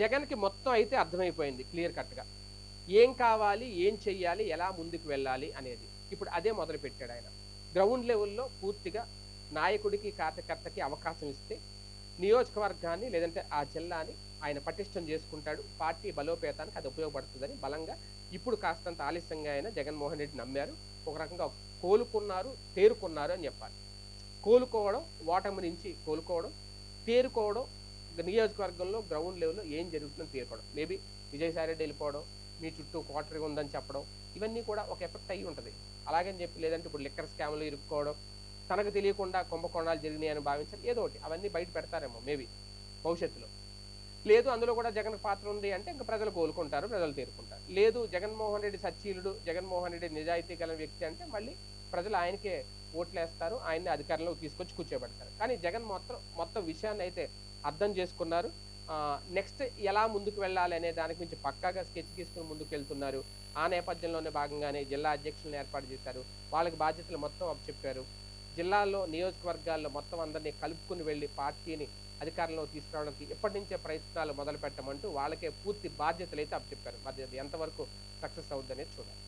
జగన్కి మొత్తం అయితే అర్థమైపోయింది క్లియర్ కట్గా. ఏం కావాలి ఏం చెయ్యాలి ఎలా ముందుకు వెళ్ళాలి అనేది. ఇప్పుడు అదే మొదలుపెట్టాడు ఆయన. గ్రౌండ్ లెవెల్లో పూర్తిగా నాయకుడికి కార్యకర్తకి అవకాశం ఇస్తే నియోజకవర్గాన్ని లేదంటే ఆ జిల్లాని ఆయన పటిష్టం చేసుకుంటాడు. పార్టీ బలోపేతానికి అది ఉపయోగపడుతుందని బలంగా ఇప్పుడు కాస్తంత ఆలస్యంగా అయినా జగన్మోహన్ రెడ్డి నమ్మారు. ఒక రకంగా కోలుకున్నారు తేరుకున్నారు అని చెప్పాలి. కోలుకోవడం ఓటమి నుంచి కోలుకోవడం తేరుకోవడం నియోజకవర్గంలో గ్రౌండ్ లెవెల్లో ఏం జరుగుతుందో తేరుకోవడం మేబీ విజయసాయిరెడ్డి వెళ్ళిపోవడం మీ చుట్టూ క్వార్టరీ ఉందని చెప్పడం ఇవన్నీ కూడా ఒక ఎఫెక్ట్ అయ్యి ఉంటుంది. అలాగని చెప్పి లేదంటే ఇప్పుడు లిక్కర్ స్కామ్లు ఇరుక్కోవడం తనకు తెలియకుండా కుంభకోణాలు జరిగినాయి అని భావించాలి ఏదో ఒకటి అవన్నీ బయట పెడతారేమో మేబీ భవిష్యత్తులో. లేదు అందులో కూడా జగన్ పాత్ర ఉంది అంటే ఇంకా ప్రజలు కోలుకుంటారు ప్రజలు తీరుకుంటారు. లేదు జగన్మోహన్ రెడ్డి సచ్చీలుడు జగన్మోహన్ రెడ్డి నిజాయితీ గల వ్యక్తి అంటే మళ్ళీ ప్రజలు ఆయనకే ఓట్లేస్తారు ఆయన్ని అధికారంలోకి తీసుకొచ్చి కూర్చోబెడతారు. కానీ జగన్ మొత్తం మొత్తం విషయాన్ని అయితే అర్థం చేసుకున్నారు. నెక్స్ట్ ఎలా ముందుకు వెళ్ళాలి అనే దానికి మించి పక్కాగా స్కెచ్ తీసుకుని ముందుకు వెళ్తున్నారు ఆ నేపథ్యంలోనే భాగంగానే జిల్లా అధ్యక్షులను ఏర్పాటు చేశారు. వాళ్ళకి బాధ్యతలు మొత్తం అప్పచెప్పారు జిల్లాల్లో నియోజకవర్గాల్లో మొత్తం అందరినీ కలుపుకుని వెళ్ళి పార్టీని అధికారంలో తీసుకురావడానికి ఎప్పటి నుంచే ప్రయత్నాలు మొదలు పెట్టమంటూ వాళ్ళకే పూర్తి బాధ్యతలు అయితే అప్పచెప్పారు బాధ్యత అది ఎంతవరకు సక్సెస్ అవుద్దనేది చూడాలి.